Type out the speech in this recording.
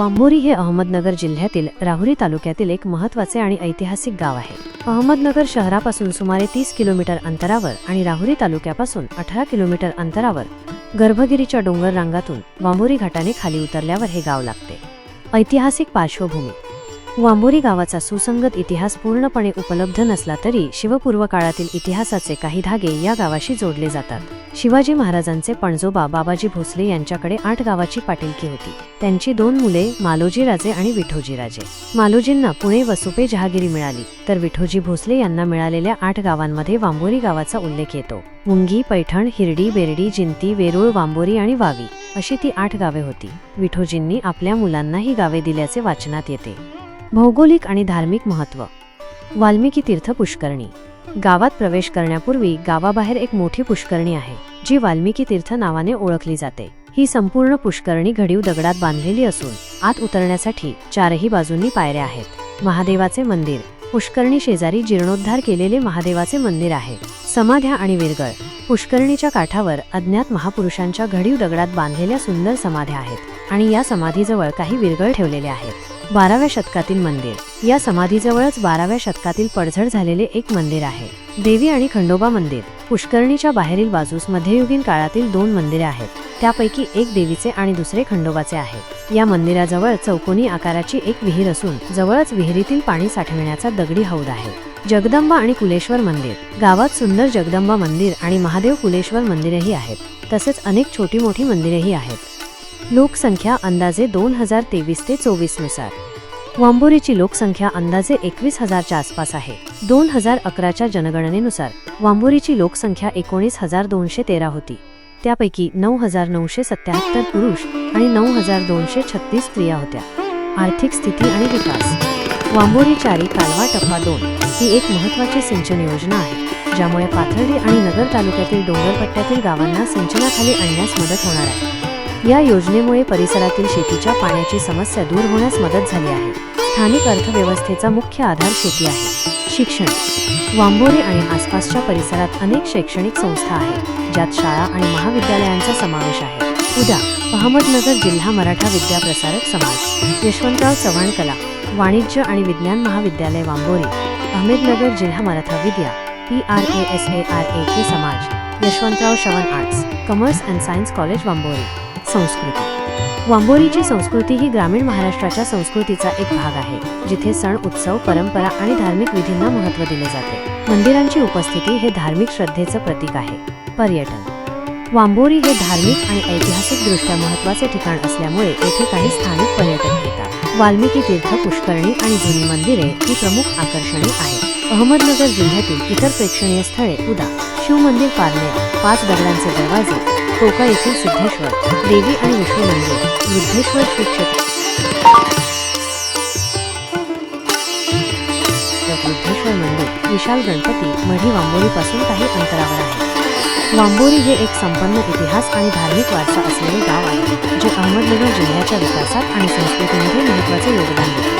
वांबोरी हे अहमदनगर जिल्ह्यातील राहुरी तालुक्यातील एक महत्त्वाचे आणि ऐतिहासिक गाव आहे. अहमदनगर शहरापासून सुमारे तीस किलोमीटर अंतरावर आणि राहुरी तालुक्यापासून अठरा किलोमीटर अंतरावर गर्भगिरीच्या डोंगर रांगातून वांबोरी घाटाने खाली उतरल्यावर हे गाव लागते. ऐतिहासिक पार्श्वभूमी वांबोरी गावाचा सुसंगत इतिहास पूर्णपणे उपलब्ध नसला तरी शिवपूर्व काळातील इतिहासाचे काही धागे या गावाशी जोडले जातात. शिवाजी महाराजांचे पणजोबा बाबाजी भोसले यांच्याकडे आठ गावाची पाटीलकी होती. त्यांची दोन मुले मालोजी राजे आणि विठोजी राजे मालोजींना पुणे वसुपे जहागिरी मिळाली तर विठोजी भोसले यांना मिळालेल्या आठ गावांमध्ये वांबोरी गावाचा उल्लेख येतो. मुंगी पैठण हिरडी बेरडी जिंती वेरूळ वांबोरी आणि वावी अशी ती आठ गावे होती. विठोजींनी आपल्या मुलांना ही गावे दिल्याचे वाचनात येते. भौगोलिक आणि धार्मिक महत्त्व. वाल्मिकी तीर्थ पुष्करणी. गावात प्रवेश करण्यापूर्वी गावाबाहेर एक मोठी पुष्करणी आहे जी वाल्मिकी तीर्थ नावाने ओळखली जाते. ही संपूर्ण पुष्करणी घडीव दगडात बांधलेली असून आत उतरण्यासाठी चारही बाजूंनी पायऱ्या आहेत. महादेवाचे मंदिर. पुष्करणी शेजारी जीर्णोद्धार केलेले महादेवाचे मंदिर आहे. समाध्या आणि विरगळ. पुष्करणीच्या काठावर अज्ञात महापुरुषांच्या घडीव दगडात बांधलेल्या सुंदर समाध्या आहेत आणि या समाधीजवळ काही विरगळ ठेवलेले आहेत. बाराव्या शतकातील मंदिर. या समाधीजवळच बाराव्या शतकातील पडझड झालेले एक मंदिर आहे. देवी आणि खंडोबा मंदिर. पुष्करणीच्या बाहेरील बाजूस मध्ययुगीन काळातील दोन मंदिरे आहेत. त्यापैकी एक देवीचे आणि दुसरे खंडोबाचे आहे. या मंदिराजवळ चौकोनी आकाराची एक विहीर असून जवळच विहिरीतील पाणी साठविण्याचा दगडी हौद आहे. जगदंबा आणि कुलेश्वर मंदिर. गावात सुंदर जगदंबा मंदिर आणि महादेव कुलेश्वर मंदिरही आहेत. तसेच अनेक छोटी मोठी मंदिरेही आहेत. लोकसंख्या अंदाजे दोन हजार तेवीस ते चोवीसनुसार. वांबोरीची लोकसंख्या अंदाजे एकवीस हजारच्या आसपास आहे. दोन हजार अकराच्या जनगणनेनुसार वांबोरीची लोकसंख्या एकोणीस हजार दोनशे तेरा होती. त्यापैकी नऊ हजार नऊशे सत्याहत्तर पुरुष आणि नऊ हजार दोनशे छत्तीस स्त्रिया होत्या. आर्थिक स्थिती आणि विकास. वांबोरी चारी कालवा टप्पा दोन ही एक महत्वाची सिंचन योजना आहे ज्यामुळे पाथर्डी आणि नगर तालुक्यातील डोंगरपट्ट्यातील गावांना सिंचनाखाली आणण्यास मदत होणार आहे. या योजनेमुळे परिसरातील शेतीच्या पाण्याची समस्या दूर होण्यास मदत झाली आहे. स्थानिक अर्थव्यवस्थेचा मुख्य आधार शेती आहे. शिक्षण. वांबोरी आणि आसपासच्या परिसरात अनेक शैक्षणिक संस्था आहेत ज्यात शाळा आणि महाविद्यालयांचा समावेश आहे. उद्या अहमदनगर जिल्हा मराठा विद्याप्रसारक समाज. यशवंतराव चव्हाण कला वाणिज्य आणि विज्ञान महाविद्यालय वांबोरी. अहमदनगर जिल्हा Maratha Vidya P R A S A R A K Samaj. Yashwantrao Shravan arts commerce and science college Wambori. संस्कृती. वांबोरीची संस्कृती ही ग्रामीण महाराष्ट्राच्या संस्कृतीचा एक भाग आहे जिथे सण उत्सव परंपरा आणि धार्मिक विधींना महत्त्व दिले जाते. मंदिरांची उपस्थिती हे धार्मिक श्रद्धेचं प्रतीक आहे. पर्यटन. वांबोरी हे धार्मिक आणि ऐतिहासिकदृष्ट्या महत्त्वाचे ठिकाण असल्यामुळे येथे काही स्थानिक पर्यटक येतात. वाल्मिकी तीर्थ पुष्करणी आणि जुनी मंदिरे ही प्रमुख आकर्षणे आहेत. अहमदनगर जिल्ह्यातील इतर प्रेक्षणीय स्थळे उदा. शिवमंदिर पारनेर पाच दगडांचे दरवाजे टोका येथील सिद्धेश्वर देवी आणि विष्णू मंदिर विद्धेश्वर श्री क्षेत्र मंदिर विशाल गणपती मढी वांबोरीपासून काही अंतरावर आहे. वांबोरी हे एक संपन्न इतिहास आणि धार्मिक वारसा असलेले गाव आहे जे अहमदनगर जिल्ह्याच्या विकासात आणि संस्कृतीमध्ये महत्त्वाचे योगदान देते.